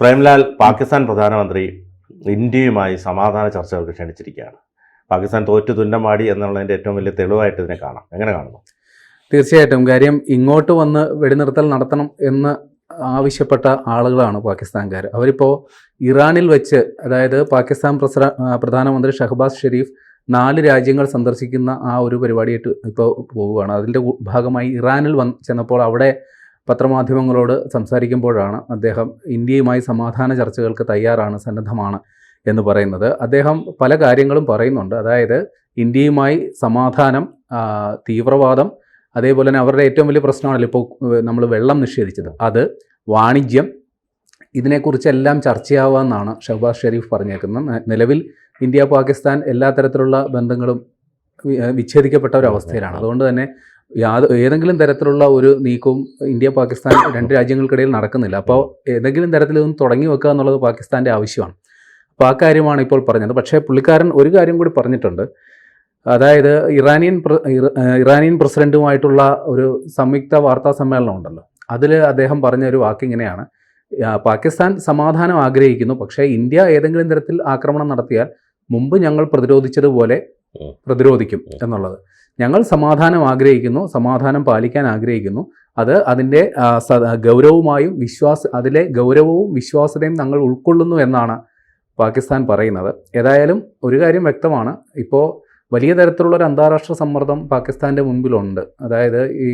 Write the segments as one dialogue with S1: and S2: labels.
S1: പ്രേംലാൽ പാകിസ്ഥാൻ പ്രധാനമന്ത്രി ഇന്ത്യയുമായി സമാധാന ചർച്ചകൾക്ക് ക്ഷണിച്ചിരിക്കുകയാണ്. പാകിസ്ഥാൻ തോറ്റു തുന്നമാടി എന്നുള്ളതിന്റെ ഏറ്റവും വലിയ തെളിവായിട്ട് ഇതിനെ കാണാം. എങ്ങനെ കാണുന്നു?
S2: തീർച്ചയായിട്ടും. കാര്യം ഇങ്ങോട്ട് വന്ന് വെടിനിർത്തൽ നടത്തണം എന്ന് ആവശ്യപ്പെട്ട ആളുകളാണ് പാകിസ്ഥാൻകാർ. അവരിപ്പോൾ ഇറാനിൽ വെച്ച് അതായത് പാകിസ്ഥാൻ പ്രധാനമന്ത്രി ഷഹബാസ് ഷെരീഫ് നാല് രാജ്യങ്ങൾ സന്ദർശിക്കുന്ന ആ ഒരു പരിപാടിയായിട്ട് ഇപ്പോൾ പോവുകയാണ്. അതിന്റെ ഭാഗമായി ഇറാനിൽ വന്ന് ചെന്നപ്പോൾ അവിടെ പത്രമാധ്യമങ്ങളോട് സംസാരിക്കുമ്പോഴാണ് അദ്ദേഹം ഇന്ത്യയുമായി സമാധാന ചർച്ചകൾക്ക് തയ്യാറാണ് സന്നദ്ധമാണ് എന്ന് പറയുന്നത്. അദ്ദേഹം പല കാര്യങ്ങളും പറയുന്നുണ്ട്. അതായത് ഇന്ത്യയുമായി സമാധാനം തീവ്രവാദം അതേപോലെ തന്നെ അവരുടെ ഏറ്റവും വലിയ പ്രശ്നമാണല്ലോ ഇപ്പോൾ നമ്മൾ വെള്ളം നിഷേധിച്ചത്. അത് വാണിജ്യം ഇതിനെക്കുറിച്ചെല്ലാം ചർച്ചയാവാമെന്നാണ് ഷഹബാസ് ഷെരീഫ് പറഞ്ഞേക്കുന്നത്. നിലവിൽ ഇന്ത്യ പാകിസ്ഥാൻ എല്ലാ തരത്തിലുള്ള ബന്ധങ്ങളും വിച്ഛേദിക്കപ്പെട്ട ഒരു അവസ്ഥയിലാണ്. അതുകൊണ്ട് തന്നെ യാത ഏതെങ്കിലും തരത്തിലുള്ള ഒരു നീക്കവും ഇന്ത്യ പാകിസ്ഥാൻ രണ്ട് രാജ്യങ്ങൾക്കിടയിൽ നടക്കുന്നില്ല. അപ്പോൾ ഏതെങ്കിലും തരത്തിൽ ഇതൊന്ന് തുടങ്ങി വെക്കുക എന്നുള്ളത് പാകിസ്ഥാന്റെ ആവശ്യമാണ്. അപ്പോൾ ആ കാര്യമാണ് ഇപ്പോൾ പറഞ്ഞത്. പക്ഷേ പുള്ളിക്കാരൻ ഒരു കാര്യം കൂടി പറഞ്ഞിട്ടുണ്ട്. അതായത് ഇറാനിയൻ ഇറാനിയൻ പ്രസിഡന്റുമായിട്ടുള്ള ഒരു സംയുക്ത വാർത്താ സമ്മേളനം ഉണ്ടല്ലോ. അതിൽ അദ്ദേഹം പറഞ്ഞ ഒരു വാക്ക് ഇങ്ങനെയാണ്. പാകിസ്ഥാൻ സമാധാനം ആഗ്രഹിക്കുന്നു. പക്ഷേ ഇന്ത്യ ഏതെങ്കിലും തരത്തിൽ ആക്രമണം നടത്തിയാൽ മുമ്പ് ഞങ്ങൾ പ്രതിരോധിച്ചതുപോലെ പ്രതിരോധിക്കും എന്നുള്ളത്. ഞങ്ങൾ സമാധാനം ആഗ്രഹിക്കുന്നു സമാധാനം പാലിക്കാൻ ആഗ്രഹിക്കുന്നു. അത് അതിന്റെ ഗൗരവമായും വിശ്വാസ അതിലെ ഗൗരവവും വിശ്വാസതയും ഞങ്ങൾ ഉൾക്കൊള്ളുന്നു എന്നാണ് പാകിസ്ഥാൻ പറയുന്നത്. ഏതായാലും ഒരു കാര്യം വ്യക്തമാണ്. ഇപ്പോൾ വലിയ തരത്തിലുള്ള ഒരു അന്താരാഷ്ട്ര സമ്മർദ്ദം പാകിസ്ഥാന്റെ മുൻപിലുണ്ട്. അതായത് ഈ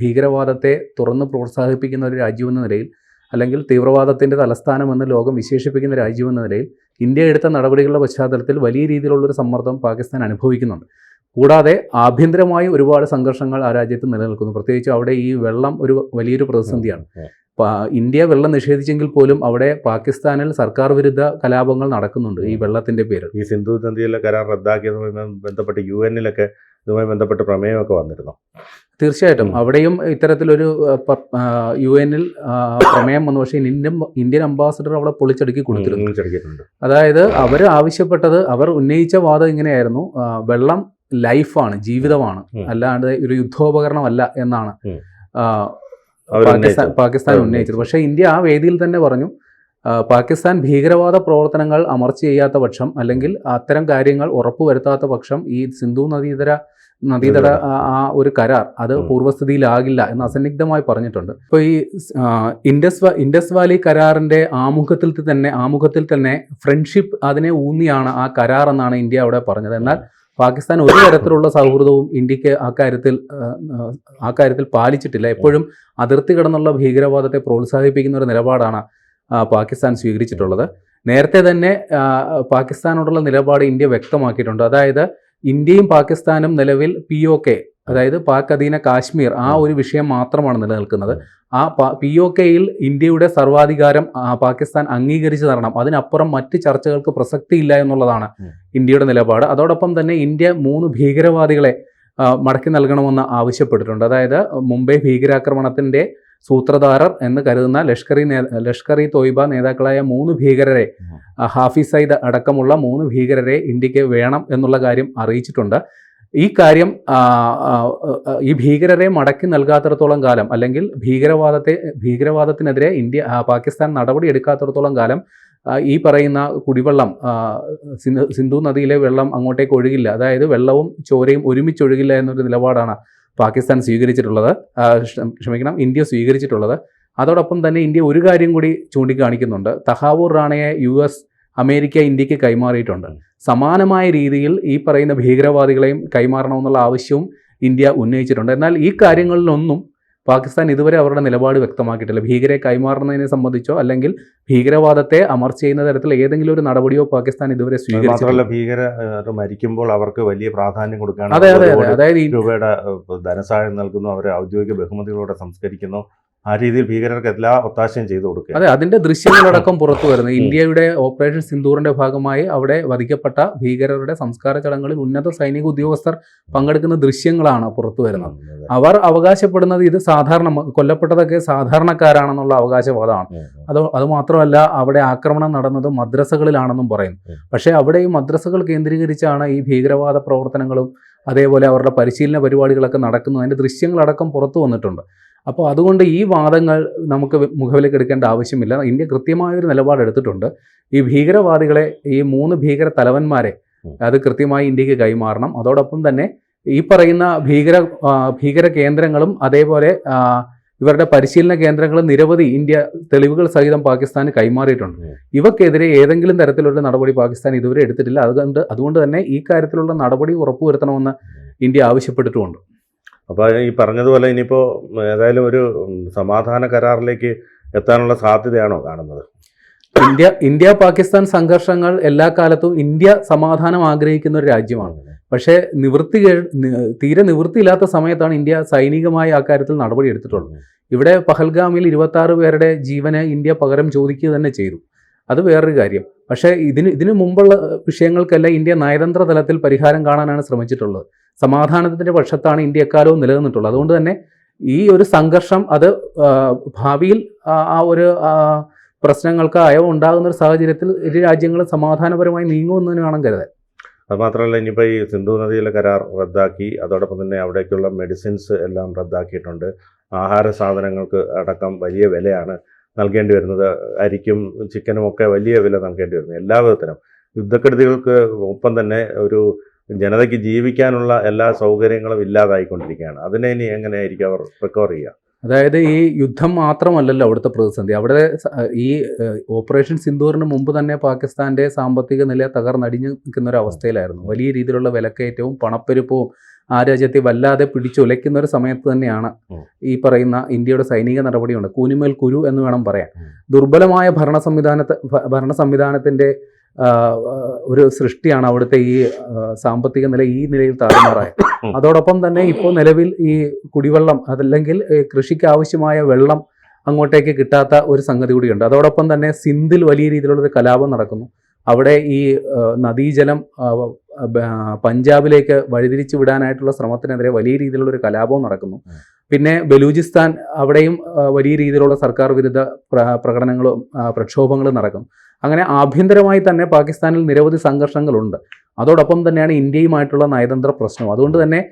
S2: ഭീകരവാദത്തെ തുറന്ന് പ്രോത്സാഹിപ്പിക്കുന്ന ഒരു രാജ്യമെന്ന നിലയിൽ അല്ലെങ്കിൽ തീവ്രവാദത്തിന്റെ തലസ്ഥാനമെന്ന് ലോകം വിശേഷിപ്പിക്കുന്ന രാജ്യമെന്ന നിലയിൽ ഇന്ത്യ എടുത്ത നടപടികളുടെ പശ്ചാത്തലത്തിൽ വലിയ രീതിയിലുള്ളൊരു സമ്മർദ്ദം പാകിസ്ഥാൻ അനുഭവിക്കുന്നുണ്ട്. കൂടാതെ ആഭ്യന്തരമായി ഒരുപാട് സംഘർഷങ്ങൾ ആ രാജ്യത്ത് നിലനിൽക്കുന്നു. പ്രത്യേകിച്ച് അവിടെ ഈ വെള്ളം ഒരു വലിയൊരു പ്രതിസന്ധിയാണ്. ഇന്ത്യ വെള്ളം നിഷേധിച്ചെങ്കിൽ പോലും അവിടെ പാകിസ്ഥാനിൽ സർക്കാർ വിരുദ്ധ കലാപങ്ങൾ നടക്കുന്നുണ്ട് ഈ വെള്ളത്തിന്റെ പേരിൽ.
S1: ഈ സിന്ധു നദിയിലെ കരാർ റദ്ദാക്കിയതുമായി ബന്ധപ്പെട്ട് യു എന്നിലൊക്കെ ഇതുമായി ബന്ധപ്പെട്ട് പ്രമേയമൊക്കെ വന്നിരുന്നു?
S2: തീർച്ചയായിട്ടും. അവിടെയും ഇത്തരത്തിലൊരു യു എനിൽ പ്രമേയം വന്നു. പക്ഷേ ഇന്ത്യൻ ഇന്ത്യൻ അംബാസഡർ അവിടെ പൊളിച്ചടുക്കി കൊടുത്തിരുന്നു. അതായത് അവർ ആവശ്യപ്പെട്ടത് അവർ ഉന്നയിച്ച വാദം ഇങ്ങനെയായിരുന്നു. വെള്ളം ലൈഫാണ് ജീവിതമാണ്.
S1: അല്ലാതെ
S2: അല്ലാണ്ട് ഒരു യുദ്ധോപകരണമല്ല എന്നാണ് പാകിസ്ഥാൻ പാകിസ്ഥാൻ ഉന്നയിച്ചത്. പക്ഷേ ഇന്ത്യ ആ വേദിയിൽ തന്നെ പറഞ്ഞു പാകിസ്ഥാൻ ഭീകരവാദ പ്രവർത്തനങ്ങൾ അമർച്ച ചെയ്യാത്ത പക്ഷം അല്ലെങ്കിൽ അത്തരം കാര്യങ്ങൾ ഉറപ്പുവരുത്താത്ത പക്ഷം ഈ സിന്ധു നദീതര നദീതട ആ ഒരു കരാർ അത്. പൂർവസ്ഥിതിയിലാകില്ല എന്ന് അസന്നിഗ്ധമായി പറഞ്ഞിട്ടുണ്ട്. ഇപ്പോൾ ഈ ഇൻഡസ് ഇൻഡസ് വാലി കരാറിന്റെ ആമുഖത്തിൽ തന്നെ ആമുഖത്തിൽ തന്നെ ഫ്രണ്ട്ഷിപ്പ് അതിനെ ഊന്നിയാണ് ആ കരാർ എന്നാണ് ഇന്ത്യ അവിടെ പറഞ്ഞത്. എന്നാൽ പാകിസ്ഥാൻ ഒരു തരത്തിലുള്ള സൗഹൃദവും ഇന്ത്യയ്ക്ക് ആ കാര്യത്തിൽ ആ, കാര്യത്തിൽ പാലിച്ചിട്ടില്ല. എപ്പോഴും അതിർത്തി കടന്നുള്ള ഭീകരവാദത്തെ പ്രോത്സാഹിപ്പിക്കുന്ന ഒരു നിലപാടാണ് പാകിസ്ഥാൻ സ്വീകരിച്ചിട്ടുള്ളത്. നേരത്തെ തന്നെ പാകിസ്ഥാനോടുള്ള നിലപാട് ഇന്ത്യ വ്യക്തമാക്കിയിട്ടുണ്ട്. അതായത് ഇന്ത്യയും പാകിസ്ഥാനും നിലവിൽ പി ഒ കെ അതായത് പാക് അധീന കാശ്മീർ ആ ഒരു വിഷയം മാത്രമാണ് നിലനിൽക്കുന്നത്. ആ പി ഒ കെയിൽ ഇന്ത്യയുടെ സർവാധികാരം പാകിസ്ഥാൻ അംഗീകരിച്ചു തരണം. അതിനപ്പുറം മറ്റ് ചർച്ചകൾക്ക് പ്രസക്തിയില്ല എന്നുള്ളതാണ് ഇന്ത്യയുടെ നിലപാട്. അതോടൊപ്പം തന്നെ ഇന്ത്യ മൂന്ന് ഭീകരവാദികളെ മടക്കി നൽകണമെന്ന് ആവശ്യപ്പെട്ടിട്ടുണ്ട്. അതായത് മുംബൈ ഭീകരാക്രമണത്തിന്റെ സൂത്രധാരർ എന്ന് കരുതുന്ന ലഷ്കറി ലഷ്കർ ഇ തോയ്ബ നേതാക്കളായ മൂന്ന് ഭീകരരെ ഹാഫിസ് സയ്ദ് അടക്കമുള്ള മൂന്ന് ഭീകരരെ ഇന്ത്യയ്ക്ക് വേണം എന്നുള്ള കാര്യം അറിയിച്ചിട്ടുണ്ട്. ഈ കാര്യം ഈ ഭീകരരെ മടക്കി നൽകാത്തിടത്തോളം കാലം അല്ലെങ്കിൽ ഭീകരവാദത്തെ ഭീകരവാദത്തിനെതിരെ ഇന്ത്യ പാകിസ്ഥാൻ നടപടി എടുക്കാത്തിടത്തോളം കാലം ഈ പറയുന്ന കുടിവെള്ളം സിന്ധു സിന്ധു നദിയിലെ വെള്ളം അങ്ങോട്ടേക്ക് ഒഴുകില്ല. അതായത് വെള്ളവും ചോരയും ഒരുമിച്ച് ഒഴുകില്ല എന്നൊരു നിലപാടാണ് പാകിസ്ഥാൻ സ്വീകരിച്ചിട്ടുള്ളത് ക്ഷമിക്കണം ഇന്ത്യ സ്വീകരിച്ചിട്ടുള്ളത്. അതോടൊപ്പം തന്നെ ഇന്ത്യ ഒരു കാര്യം കൂടി ചൂണ്ടിക്കാണിക്കുന്നുണ്ട്. തഹാവൂർ റാണയെ യു എസ് അമേരിക്ക ഇന്ത്യയ്ക്ക് കൈമാറിയിട്ടുണ്ട്. സമാനമായ രീതിയിൽ ഈ പറയുന്ന ഭീകരവാദികളെയും കൈമാറണമെന്നുള്ള ആവശ്യവും ഇന്ത്യ ഉന്നയിച്ചിട്ടുണ്ട്. എന്നാൽ ഈ കാര്യങ്ങളിലൊന്നും പാകിസ്ഥാൻ ഇതുവരെ അവരുടെ നിലപാട് വ്യക്തമാക്കിയിട്ടില്ല. ഭീകരെ കൈമാറുന്നതിനെ സംബന്ധിച്ചോ അല്ലെങ്കിൽ ഭീകരവാദത്തെ അമർച്ച ചെയ്യുന്ന തരത്തിൽ ഏതെങ്കിലും ഒരു നടപടിയോ പാകിസ്ഥാൻ ഇതുവരെ സ്വീകരിച്ചിട്ടില്ല.
S1: ഭീകര മരിക്കുമ്പോൾ അവർക്ക് വലിയ പ്രാധാന്യം കൊടുക്കുകയാണ്.
S2: അതെ അതെ അതെ. അതായത്
S1: രൂപയുടെ ധനസഹായം നൽകുന്നു. അവരെ ഔദ്യോഗിക ബഹുമതികളോടെ സംസ്കരിക്കുന്നു. ആ രീതിയിൽ ഭീകരർക്ക് എല്ലാ ഒത്താശയും ചെയ്തു കൊടുക്കുക
S2: അതെ അതിന്റെ ദൃശ്യങ്ങളടക്കം പുറത്തു വരുന്നത് ഇന്ത്യയുടെ ഓപ്പറേഷൻ സിന്ദൂറിന്റെ ഭാഗമായി അവിടെ വധിക്കപ്പെട്ട ഭീകരരുടെ സംസ്കാര ചടങ്ങുകളിൽ ഉന്നത സൈനിക ഉദ്യോഗസ്ഥർ പങ്കെടുക്കുന്ന ദൃശ്യങ്ങളാണ് പുറത്തു വരുന്നത്. അവർ അവകാശപ്പെടുന്നത് ഇത് സാധാരണ കൊല്ലപ്പെട്ടതൊക്കെ സാധാരണക്കാരാണെന്നുള്ള അവകാശവാദമാണ്. അത് അത് മാത്രമല്ല അവിടെ ആക്രമണം നടന്നത് മദ്രസകളിലാണെന്നും പറയുന്നു. പക്ഷേ അവിടെ ഈ മദ്രസകൾ കേന്ദ്രീകരിച്ചാണ് ഈ ഭീകരവാദ പ്രവർത്തനങ്ങളും അതേപോലെ അവരുടെ പരിശീലന പരിപാടികളൊക്കെ നടക്കുന്നു അതിന്റെ ദൃശ്യങ്ങളടക്കം പുറത്തു വന്നിട്ടുണ്ട്. അപ്പോൾ അതുകൊണ്ട് ഈ വാദങ്ങൾ നമുക്ക് മുഖവിലേക്ക് എടുക്കേണ്ട ആവശ്യമില്ല. ഇന്ത്യ കൃത്യമായൊരു നിലപാടെടുത്തിട്ടുണ്ട് ഈ ഭീകരവാദികളെ ഈ മൂന്ന് ഭീകര തലവന്മാരെ അത് കൃത്യമായി ഇന്ത്യയ്ക്ക് കൈമാറണം. അതോടൊപ്പം തന്നെ ഈ പറയുന്ന ഭീകര ഭീകര കേന്ദ്രങ്ങളും അതേപോലെ ഇവരുടെ പരിശീലന കേന്ദ്രങ്ങളും നിരവധി ഇന്ത്യ തെളിവുകൾ സഹിതം പാകിസ്ഥാന് കൈമാറിയിട്ടുണ്ട്. ഇവക്കെതിരെ ഏതെങ്കിലും തരത്തിലുള്ള നടപടി പാകിസ്ഥാൻ ഇതുവരെ എടുത്തിട്ടില്ല. അതുകൊണ്ട് അതുകൊണ്ട് തന്നെ ഈ കാര്യത്തിലുള്ള നടപടി ഉറപ്പുവരുത്തണമെന്ന് ഇന്ത്യ ആവശ്യപ്പെട്ടിട്ടുമുണ്ട്.
S1: അപ്പോൾ ഈ പറഞ്ഞതുപോലെ ഇനിയിപ്പോൾ ഏതായാലും ഒരു സമാധാന കരാറിലേക്ക് എത്താനുള്ള സാധ്യതയാണോ കാണുന്നത്?
S2: ഇന്ത്യ ഇന്ത്യ പാകിസ്ഥാൻ സംഘർഷങ്ങൾ എല്ലാ കാലത്തും ഇന്ത്യ സമാധാനം ആഗ്രഹിക്കുന്ന ഒരു രാജ്യമാണ്. പക്ഷേ നിവൃത്തി തീരെ നിവൃത്തിയില്ലാത്ത സമയത്താണ് ഇന്ത്യ സൈനികമായി ആ കാര്യത്തിൽ നടപടി എടുത്തിട്ടുള്ളത്. ഇവിടെ പഹൽഗാമിൽ ഇരുപത്തി ആറ് പേരുടെ ജീവനെ ഇന്ത്യ പകരം ചോദിക്കുക തന്നെ ചെയ്തു. അത് വേറൊരു കാര്യം. പക്ഷേ ഇതിന് ഇതിനു മുമ്പുള്ള വിഷയങ്ങൾക്കെല്ലാം ഇന്ത്യ നയതന്ത്ര തലത്തിൽ പരിഹാരം കാണാനാണ് ശ്രമിച്ചിട്ടുള്ളത്. സമാധാനത്തിന്റെ പക്ഷത്താണ് ഇന്ത്യ എക്കാലവും നിലനിന്നിട്ടുള്ളത്. അതുകൊണ്ട് തന്നെ ഈ ഒരു സംഘർഷം അത് ഭാവിയിൽ ആ ഒരു പ്രശ്നങ്ങൾക്ക് അയവ് ഉണ്ടാകുന്ന ഒരു സാഹചര്യത്തിൽ ഇരു രാജ്യങ്ങളും സമാധാനപരമായി നീങ്ങുമെന്ന് വേണം കരുതാൻ.
S1: അതുമാത്രമല്ല ഇനിയിപ്പോൾ ഈ സിന്ധു നദിയിലെ കരാർ റദ്ദാക്കി അതോടൊപ്പം തന്നെ അവിടേക്കുള്ള മെഡിസിൻസ് എല്ലാം റദ്ദാക്കിയിട്ടുണ്ട്. ആഹാര സാധനങ്ങൾക്ക് അടക്കം വലിയ വിലയാണ് നൽകേണ്ടി വരുന്നത്. അരിക്കും ചിക്കനും ഒക്കെ വലിയ വില നൽകേണ്ടി വരുന്നത് എല്ലാ വിധത്തിലും യുദ്ധക്കെടുതികൾക്ക് ഒപ്പം തന്നെ ഒരു ജനതയ്ക്ക് ജീവിക്കാനുള്ള എല്ലാ സൗകര്യങ്ങളും ഇല്ലാതായിക്കൊണ്ടിരിക്കുകയാണ്. അതിനെ ഇനി എങ്ങനെയായിരിക്കും അവർ റിക്കവർ ചെയ്യുക?
S2: അതായത് ഈ യുദ്ധം മാത്രമല്ലല്ലോ അവിടുത്തെ പ്രതിസന്ധി. അവിടെ ഈ ഓപ്പറേഷൻ സിന്ദൂറിന് മുമ്പ് തന്നെ പാകിസ്ഥാന്റെ സാമ്പത്തിക നില തകർന്നടിഞ്ഞു നിൽക്കുന്ന ഒരു അവസ്ഥയിലായിരുന്നു. വലിയ രീതിയിലുള്ള വിലക്കയറ്റവും പണപ്പെരുപ്പവും ആ രാജ്യത്തെ വല്ലാതെ പിടിച്ചുലയ്ക്കുന്ന ഒരു സമയത്ത് തന്നെയാണ് ഈ പറയുന്ന ഇന്ത്യയുടെ സൈനിക നടപടിയുണ്ട്. കൂനിമേൽ കുരു എന്ന് വേണം പറയാൻ. ദുർബലമായ ഭരണ സംവിധാനത്തെ ഭരണ സംവിധാനത്തിന്റെ ആ, ഒരു സൃഷ്ടിയാണ് അവിടുത്തെ ഈ സാമ്പത്തിക നില ഈ നിലയിൽ താറുമാറായത്. അതോടൊപ്പം തന്നെ ഇപ്പോൾ നിലവിൽ ഈ കുടിവെള്ളം അതല്ലെങ്കിൽ കൃഷിക്ക് ആവശ്യമായ വെള്ളം അങ്ങോട്ടേക്ക് കിട്ടാത്ത ഒരു സംഗതി കൂടിയുണ്ട്. അതോടൊപ്പം തന്നെ സിന്ധിൽ വലിയ രീതിയിലുള്ള ഒരു കലാപം നടക്കുന്നു. അവിടെ ഈ നദീജലം പഞ്ചാബിലേക്ക് വഴിതിരിച്ചു വിടാനായിട്ടുള്ള ശ്രമത്തിനെതിരെ വലിയ രീതിയിലുള്ള ഒരു കലാപവും നടക്കുന്നു. പിന്നെ ബലൂചിസ്ഥാൻ അവിടെയും വലിയ രീതിയിലുള്ള സർക്കാർ വിരുദ്ധ പ്ര- പ്രകടനങ്ങളും പ്രക്ഷോഭങ്ങളും നടക്കും അങ്ങനെ ആഭ്യന്തരമായി തന്നെ പാകിസ്ഥാനിൽ നിരവധി സംഘർഷങ്ങളുണ്ട്. അതോടൊപ്പം തന്നെയാണ് ഇന്ത്യയുമായിട്ടുള്ള നയതന്ത്ര പ്രശ്നം. അതുകൊണ്ട് തന്നെ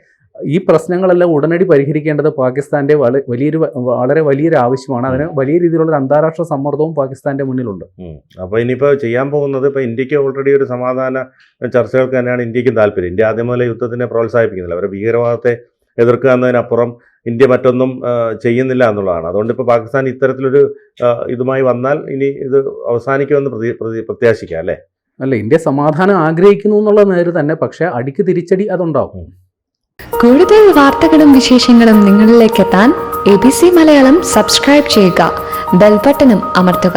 S2: ഈ പ്രശ്നങ്ങളെല്ലാം ഉടനടി പരിഹരിക്കേണ്ടത് പാകിസ്ഥാന്റെ വള- വലിയൊരു വളരെ വലിയൊരു ആവശ്യമാണ്. അതിന് വലിയ രീതിയിലുള്ള അന്താരാഷ്ട്ര സമ്മർദ്ദവും പാകിസ്ഥാന്റെ മുന്നിലുണ്ട്.
S1: അപ്പോൾ ഇനിയിപ്പോൾ ചെയ്യാൻ പോകുന്നത് ഇപ്പോൾ ഇന്ത്യയ്ക്ക് ഓൾറെഡി ഒരു സമാധാന ചർച്ചകൾക്ക് തന്നെയാണ് ഇന്ത്യക്കും താല്പര്യം. ഇന്ത്യ ആദ്യം മുതലേ യുദ്ധത്തിനെ പ്രോത്സാഹിപ്പിക്കുന്നില്ല. അവരെ ഭീകരവാദത്തെ എതിർക്കുക എന്നതിനപ്പുറം ഇന്ത്യ മറ്റൊന്നും ചെയ്യുന്നില്ല എന്നുള്ളതാണ്. അതുകൊണ്ട് ഇപ്പോൾ പാകിസ്ഥാൻ ഇത്തരത്തിലൊരു ഇതുമായി വന്നാൽ ഇനി ഇത് അവസാനിക്കുമെന്ന് പ്രതി പ്രതി പ്രത്യാശിക്കാം അല്ലേ?
S2: അല്ല ഇന്ത്യ സമാധാനം ആഗ്രഹിക്കുന്നു എന്നുള്ള നേര് തന്നെ പക്ഷേ അടിക്ക് തിരിച്ചടി അതുണ്ടാവും.
S3: കൂടുതൽ വാർത്തകളും വിശേഷങ്ങളും നിങ്ങളിലേക്ക് എത്താൻ A B C Malayalam subscribe ചെയ്യുക ബെൽബട്ടനും അമർത്തുക.